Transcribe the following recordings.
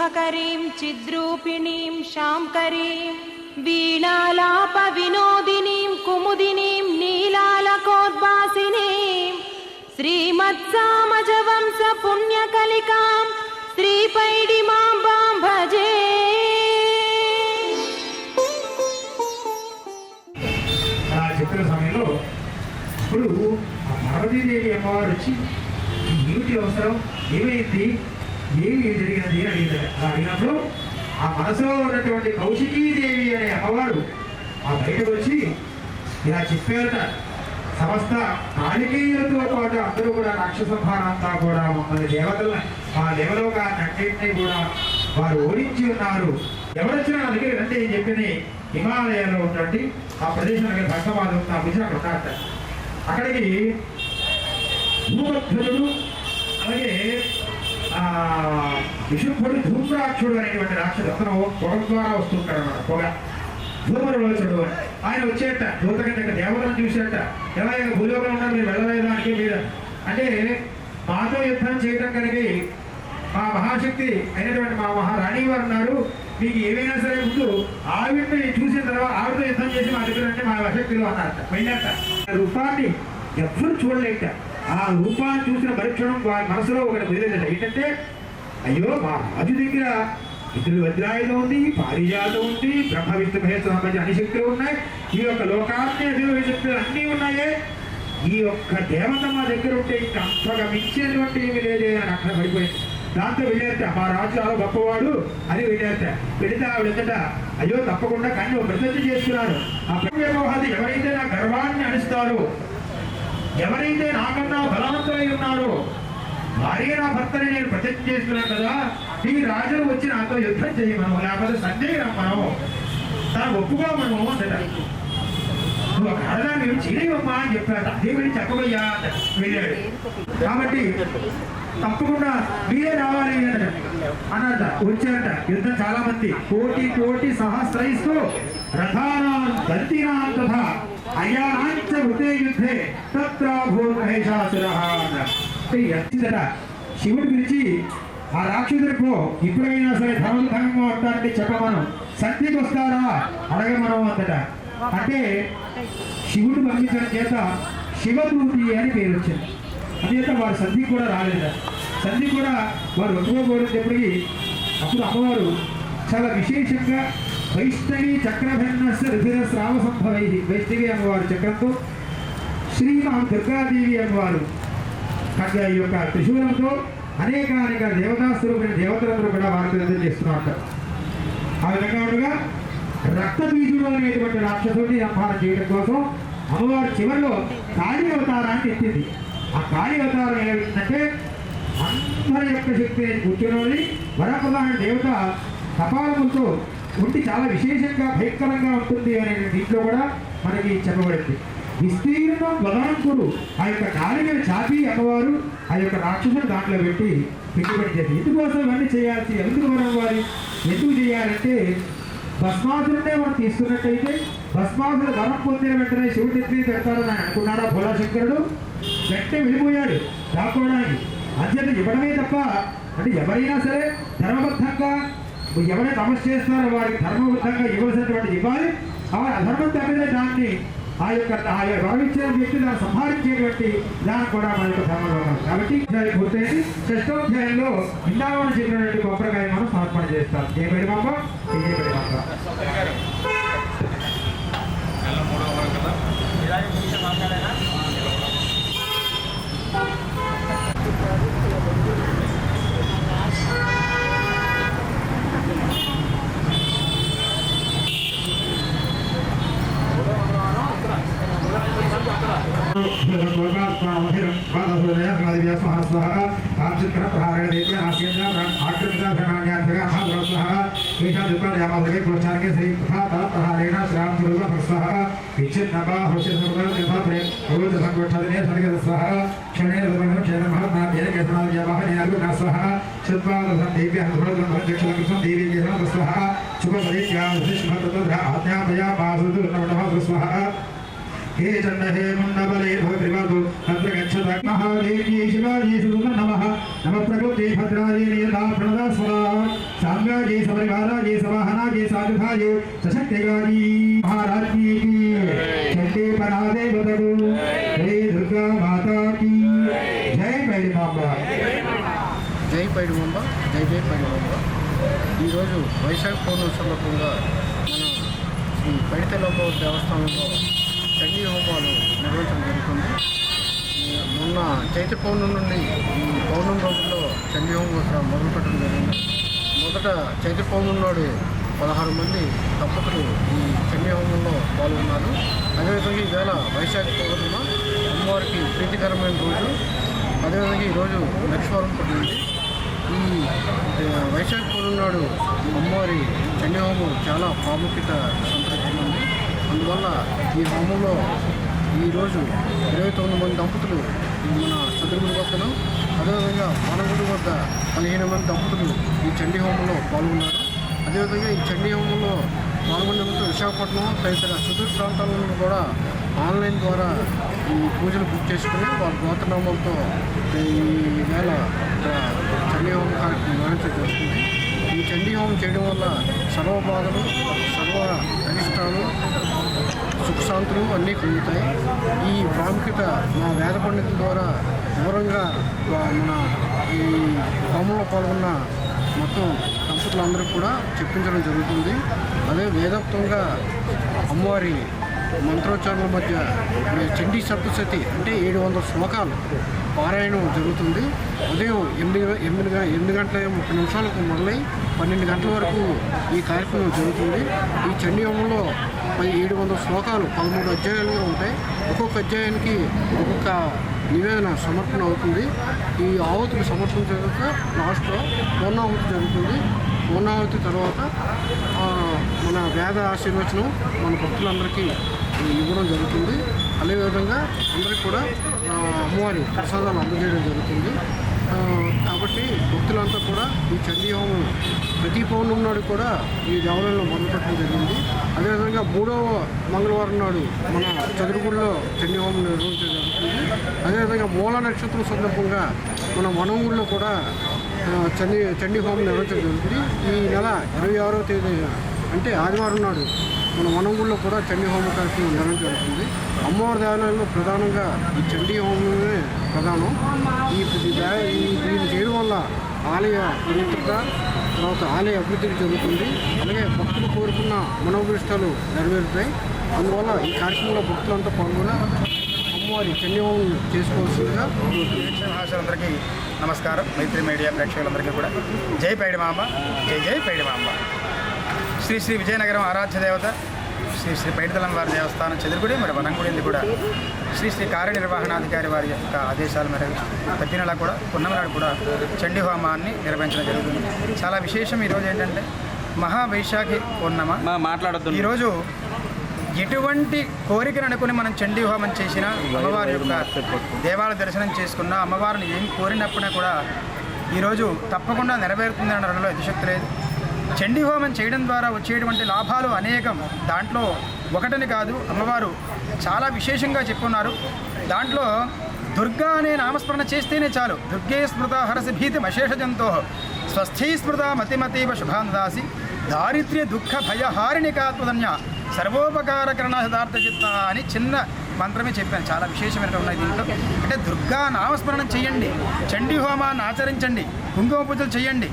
शुभकरीं चिद्रूपिणीं शाङ्करीं वीणालापविनोदिनीं कुमुदिनीं नीलालकोद्वासिनीं श्रीमत्सामजवंस पुण्यकलिकां श्रीपैडिमाम्बां भजे అలా చెప్పిన సమయంలో ఇప్పుడు ఆ పార్వతీదేవి అమ్మవారు వచ్చి ఏమిటి అవసరం ఏమైంది ఏమి అడిగినప్పుడు ఆ మనసులో ఉన్నటువంటి కౌశికీదేవి అనే అమ్మవారు ఆ బయటకు వచ్చి ఇలా చెప్పారట సమస్త కాళికేయులతో పాటు అందరూ కూడా రాక్షసంహారంతా కూడా మమ్మల్ని దేవతల ఆ దేవలోకాన్ని అన్నింటినీ కూడా వారు ఓడించి ఉన్నారు. ఎవరొచ్చినా నా దగ్గర రండి అని చెప్పింది హిమాలయాల్లో ఉన్నటువంటి ఆ ప్రదేశానికి భక్తవాదం నా విషయం అక్కడ ఉన్నారట అక్కడికి భూమధ్వజుడు అలాగే ఆ ధూమ్రాక్షుడు అనేటువంటి రాక్షసు అతను పొగ ద్వారా వస్తుంటాడు అన్నమాట పొగ ధూమరోచుడు ఆయన వచ్చేట దూతకంటే దేవతలను దేవతను చూసేట ఎలా ఇక భూలోకంలో ఉన్నారు మీరు వెళ్ళలేదానికి మీరు? అంటే మాతో యుద్ధం చేయడం కలిగి మా మహాశక్తి అయినటువంటి మా మహారాణి వారు ఉన్నారు. మీకు ఏమైనా సరే ముందు ఆవిడని చూసిన తర్వాత ఆవిడతో యుద్ధం చేసి మా దగ్గర అంటే మా శక్తిలో అన్నారట వెళ్ళాక ఆ రూపాన్ని ఎవ్వరు చూడలేట. ఆ రూపాన్ని చూసిన పరీక్షణం వారి మనసులో ఒకటి వదిలేదట ఏంటంటే అయ్యో మా రాజు దగ్గర ఇతరులు వజ్రాయుధం ఉంది పారిజాతం ఉంది బ్రహ్మ విష్ణు మహేశ్వర సంబంధించిన అన్ని శక్తులు ఉన్నాయి. ఈ యొక్క లోకాన్ని అధిరోహి శక్తులు అన్నీ ఉన్నాయే. ఈ యొక్క దేవత మా దగ్గర ఉంటే ఇంకా అంతగా మించినటువంటి ఏమి లేదే అని అక్కడ పడిపోయింది. దాంతో వెళ్ళారట మా రాజు చాలా గొప్పవాడు అని వెళ్ళారట వెళితే ఆవిడ అయ్యో తప్పకుండా కానీ ఒక ప్రతిజ్ఞ చేస్తున్నారు ఆ ప్రతి ఎవరైతే నా గర్వాన్ని అనిస్తారో ఎవరైతే నాకన్నా బలవంతులై ఉన్నారో భార్య నా భర్తని నేను ప్రత్యక్ష చేస్తున్నాను కదా ఈ రాజులు వచ్చి నాతో యుద్ధం చేయమను లేకపోతే సంజయ్ రమ్మను తను ఒప్పుకోమను అంతట. నువ్వు ఒక ఆడదాన్ని చేయవమ్మా అని చెప్పాడు. అదే వెళ్ళి చెప్పబోయ్యా వెళ్ళాడు కాబట్టి తప్పకుండా మీరే రావాలి అన్నాడు అన్నట వచ్చారట. యుద్ధం చాలా మంది. కోటి కోటి సహస్రైస్తూ రథానా దంతినా తథా. అయానాంచ వృతే యుద్ధే తత్ర భూమహేషాసుర శివుడు పిలిచి ఆ రాక్షసుడికి ఇప్పుడైనా సరే ధర్మధర్మంగా ఉంటారంటే చెప్పమను. సంధికి వస్తారా? అడగమను అంతట. అంటే శివుడు పంపించడం చేత శివదూతి అని పేరు వచ్చింది. అందుచేత వారు సంధి కూడా రాలేదు? సంధి కూడా వారు ఒప్పుకోబోయేటప్పటికి అప్పుడు అమ్మవారు చాలా విశేషంగా వైష్ణవి చక్రభిన్నస్య రుధిర స్రావ సంభవై వైష్ణవి అమ్మవారు చక్రంతో శ్రీమాన్ దుర్గాదేవి అమ్మవారు కనుక ఈ యొక్క త్రిశూలంతో అనేక అనేక దేవతా దేవతలందరూ కూడా వారికి అందరూ చేస్తున్నారు ఆ విధంగా ఉండగా రక్తబీజుడు అనేటువంటి రాక్షసుడిని సంహారం చేయడం కోసం అమ్మవారు చివరిలో కాళీ అవతారాన్ని ఎత్తింది. ఆ కాళీ అవతారం ఏమిటంటే అందరి యొక్క శక్తిని కూర్చున్నది వరప్రధాన దేవత కపాలములతో ఉండి చాలా విశేషంగా భయంకరంగా ఉంటుంది అనే దీంట్లో కూడా మనకి చెప్పబడింది. విస్తీర్ణం వదనంకుడు ఆ యొక్క నాలుగ చాపి అమ్మవారు ఆ యొక్క రాక్షసుని దాంట్లో పెట్టి పెట్టుబడి చేసి ఎందుకోసం ఇవన్నీ చేయాల్సి? ఎందుకు మనం వారి ఎందుకు చేయాలంటే భస్మాసురుడే మనం తీసుకున్నట్టయితే భస్మాసుడు వరం పొందిన వెంటనే శివుడి ఎత్తి పెడతారని అనుకున్నాడా భోళాశంకరుడు వెంటనే వెళ్ళిపోయాడు దాక్కోవడానికి అంచేత ఇవ్వడమే తప్ప అంటే ఎవరైనా సరే ధర్మబద్ధంగా ఎవరైనా తపస్సు చేస్తున్నారో వారికి ధర్మబద్ధంగా ఇవ్వాల్సినటువంటి ఇవ్వాలి. ఆ అధర్మం తప్పిన దాన్ని ఆ యొక్క ఆ యొక్క వరం వ్యక్తి దాన్ని సంహరించేటువంటి దాన్ని కూడా మన యొక్క ధర్మంలో కాబట్టి పూర్తయింది. షష్టోధ్యాయంలో ఇందావన చెప్పినటువంటి కొబ్బరికాయ మనం సమర్పణ చేస్తాం. स्वाहा आचित्रप्रहारेण देवी आसीना आकृता धनान्याभ्यः भ्रस्वः ईशादिप्रयामभगे प्रोत्साहके श्री तथा तलप्रहारेण श्राम गुरुव भ्रस्वः विच्छिन्नपा हृषिसर्वः तथा प्रेम भगवत सङ्गोष्ठादिने सङ्गतस्वः क्षणेन दमनं क्षेत्रमः नाभ्येन केशनाद्यामः नियागुनास्वः शुद्वादसं देव्यः भ्रदक्षलकृतं देवी केशनादस्वः शुभपरीत्या विशिष्मततो आज्ञापयामासुतु नमः स्वः हे चंड हे मुंडबले भद्रिवधु तत्र गच्छत महादेवी शिवाजी सुत नमः नमः प्रकृति भद्राजी नियता प्रणदा स्वरा సామ్రాజ్య సమరివారాజ్య సవాహనాజ్య సాధుభాజే సశక్తిగాజీ మహారాజ్ఞీ చండీ పరాదేవతడు జై దుర్గా మాతాకి జై పైడి మాంబ జై పైడిమంబ జై జై పైడిమంబ ఈరోజు వైశాఖ పౌర్ణమి సందర్భంగా మన శ్రీ పైడితలోక దేవస్థానంలో చండీ హోమాలు నిర్వహించడం జరుగుతుంది? మొన్న చైత్ర పౌర్ణమి నుండి ఈ పౌర్ణమి రోజుల్లో చండీ హోమం ఇక్కడ మొదలు పెట్టడం జరిగింది. మొదట చైత్ర పౌర్ణమి నాడు పదహారు మంది దంపతులు ఈ చండీ హోమంలో పాల్గొన్నారు. అదేవిధంగా ఈవేళ వైశాఖ పౌర్ణిమ అమ్మవారికి ప్రీతికరమైన రోజు. అదేవిధంగా ఈరోజు లక్ష్మీవారం పుట్టింది. ఈ వైశాఖ పౌర్ణమి నాడు అమ్మవారి చండీ హోమం చాలా ప్రాముఖ్యత అందువల్ల ఈ హోమంలో ఈరోజు ఇరవై తొమ్మిది మంది దంపతులు మన చంద్రగుడి వద్దను అదేవిధంగా వనగుడి వద్ద పదిహేను మంది దంపతులు ఈ చండీ హోమంలో పాల్గొన్నారు. అదేవిధంగా ఈ చండీ హోమంలో పాల్గొనేందుకు విశాఖపట్నం తదితర సుదూర ప్రాంతాలను కూడా ఆన్లైన్ ద్వారా ఈ పూజలు బుక్ చేసుకుని వారి గోత్రనామాలతో ఈ వేళ చండీ హోమం కార్యక్రమం నిర్వహించడం జరుగుతుంది. ఈ చండీ హోమం చేయడం వల్ల సర్వ బాధలు సర్వ అరిష్టాలు సుఖశాంతులు అన్నీ కలుగుతాయి. ఈ ప్రాముఖ్యత మా వేద పండితుల ద్వారా వివరంగా మన ఈ హోమంలో పాల్గొన్న మొత్తం దంపతులందరికీ కూడా చెప్పించడం జరుగుతుంది. అదే వేదోక్తంగా అమ్మవారి మంత్రోచ్చారణల మధ్య చండీ సప్తశతి అంటే ఏడు వందల శ్లోకాలు పారాయణం జరుగుతుంది. ఉదయం ఎనిమిది ఎనిమిది గ- ఎనిమిది గంటల ముప్పై నిమిషాలకు మొదలై పన్నెండు గంటల వరకు ఈ కార్యక్రమం జరుగుతుంది. ఈ చండీ హోమంలో పది ఏడు వందల శ్లోకాలు పదమూడు అధ్యాయాలుగా ఉంటాయి. ఒక్కొక్క అధ్యాయానికి ఒక్కొక్క నివేదన సమర్పణ అవుతుంది. ఈ ఆహుతికి సమర్పణ తర్వాత లాస్ట్లో పూర్ణాహుతి జరుగుతుంది. పూర్ణాహుతి తర్వాత మన వేద ఆశీర్వచనం మన భక్తులందరికీ ఇవ్వడం జరుగుతుంది. అదేవిధంగా అందరికి కూడా అమ్మవారి ప్రసాదాలు అందజేయడం జరుగుతుంది. కాబట్టి భక్తులంతా కూడా ఈ చండీ హోమం ప్రతి పౌర్ణమి నాడు కూడా ఈ దేవాలయంలో మొదలుపెట్టడం జరిగింది. అదేవిధంగా మూడవ మంగళవారం నాడు మన చదురుగుడిలో చండీ హోమం నిర్వహించడం జరుగుతుంది. అదేవిధంగా మూల నక్షత్రం సందర్భంగా మన వనవుల్లో కూడా చండీ చండీ హోమం నిర్వహించడం జరుగుతుంది. ఈ నెల ఇరవై ఆరో తేదీ అంటే ఆదివారం నాడు మన వనంగుల్లో కూడా చండీ హోమ కార్యక్రమం నిర్వహించడం జరుగుతుంది. అమ్మవారి దేవాలయంలో ప్రధానంగా ఈ చండీ హోమమే ప్రధానం. ఈ దీన్ని చేయడం వల్ల ఆలయ పవిత్రత తర్వాత ఆలయ అభివృద్ధి జరుగుతుంది. అలాగే భక్తులు కోరుకున్న మనోభిష్టాలు నెరవేరుతాయి. అందువల్ల ఈ కార్యక్రమంలో భక్తులంతా పాల్గొని అమ్మవారి చండీ హోమం చేసుకోవాల్సిందిగా కోరుతున్నాను. నమస్కారం. మైత్రి మీడియా ప్రేక్షకులందరికీ కూడా. జై పైడిమాంబ జై జై పైడిమాంబ శ్రీ శ్రీ విజయనగరం ఆరాధ్య దేవత శ్రీ శ్రీ పైడితలం వారి దేవస్థానం చెదురుగుడి మరి వనంగుడింది కూడా. శ్రీ శ్రీ కార్యనిర్వహణాధికారి వారి యొక్క ఆదేశాల మేరకు ప్రతి నెల కూడా పున్నమి నాడు కూడా చండీ హోమాన్ని నిర్వహించడం జరుగుతుంది. చాలా విశేషం ఈరోజు ఏంటంటే మహావైశాఖి పూర్ణమ. మాట్లాడద్దు. ఈరోజు ఎటువంటి కోరికను అనుకుని మనం చండీ హోమం చేసినా అమ్మవారి యొక్క దేవాలయ దర్శనం చేసుకున్నా అమ్మవారిని ఏం కోరినప్పుడే కూడా ఈరోజు తప్పకుండా నెరవేరుతుంది అనడంలో అతిశక్తి లేదు. చండీ హోమం చేయడం ద్వారా వచ్చేటువంటి లాభాలు అనేకం దాంట్లో ఒకటని కాదు. అమ్మవారు చాలా విశేషంగా చెప్పున్నారు. దాంట్లో దుర్గా అనే నామస్మరణ చేస్తేనే చాలు. దుర్గే స్మృత హరసి భీతి అశేష జంతో. స్వస్థీ స్మృత మతిమతీవ శుభాందాసి. దారిద్ర్య దుఃఖ భయహారిణి కాత్మధన్య సర్వోపకారకరణ యథార్థ చిత్త అని చిన్న మంత్రమే చెప్పాను. చాలా విశేషమైన ఉన్నాయి దీంట్లో. అంటే దుర్గా నామస్మరణం చేయండి. చండీ హోమాన్ని ఆచరించండి. కుంకుమ పూజలు చేయండి.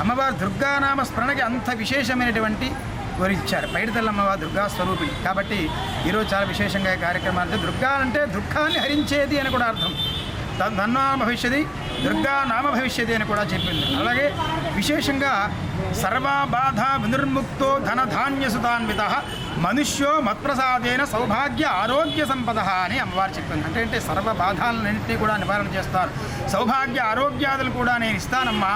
అమ్మవారు దుర్గానామ స్మరణకి అంత విశేషమైనటువంటి కోరిచ్చారు పైడితల్లమ్మవారు దుర్గా స్వరూపిణి. కాబట్టి ఈరోజు చాలా విశేషంగా కార్యక్రమాలు అంటే దుర్గా అంటే దుఃఖాన్ని హరించేది అని కూడా అర్థం. త- ధన్వామ భవిష్యది దుర్గా నామ భవిష్యది అని కూడా చెప్పింది. అలాగే విశేషంగా సర్వబాధ వినిర్ముక్తో ధనధాన్య సుతాన్విత మనుష్యో మత్ప్రసాదేన సౌభాగ్య ఆరోగ్య సంపద అని అమ్మవారు చెప్పింది. అంటే అంటే సర్వ బాధాలన్నింటినీ కూడా నివారణ చేస్తారు. సౌభాగ్య ఆరోగ్యాదులు కూడా నేను ఇస్తానమ్మా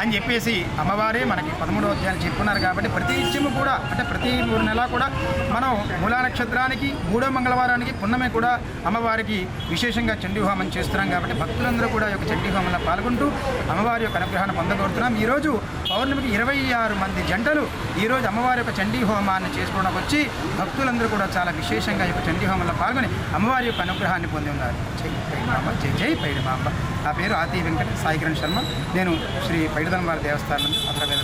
అని చెప్పేసి అమ్మవారే మనకి పదమూడవ అధ్యాయం చెప్పున్నారు కాబట్టి ప్రతి నిత్యము కూడా అంటే ప్రతి మూడు నెల కూడా మనం మూలా నక్షత్రానికి మూడో మంగళవారానికి పున్నమే కూడా అమ్మవారికి విశేషంగా చండీహోమం చేస్తున్నాం కాబట్టి భక్తులందరూ కూడా యొక్క చండీహోమంలో పాల్గొంటూ అమ్మవారి యొక్క అనుగ్రహాన్ని పొందగోరుతున్నాం. ఈరోజు పౌర్ణమికి ఇరవై ఆరు మంది జంటలు ఈరోజు అమ్మవారి యొక్క చండీ హోమాన్ని చేసుకోవడానికి వచ్చి భక్తులందరూ కూడా చాలా విశేషంగా ఈ యొక్క చండీహోమంలో పాల్గొని అమ్మవారి యొక్క అనుగ్రహాన్ని పొంది ఉన్నారు. జై పైడిమాంబ జై జై పైడిమాంబ నా పేరు ఆతి వెంకట సాయి కిరణ్ శర్మ. నేను శ్రీ పైడిదనవారి దేవస్థానం అక్కడ వేద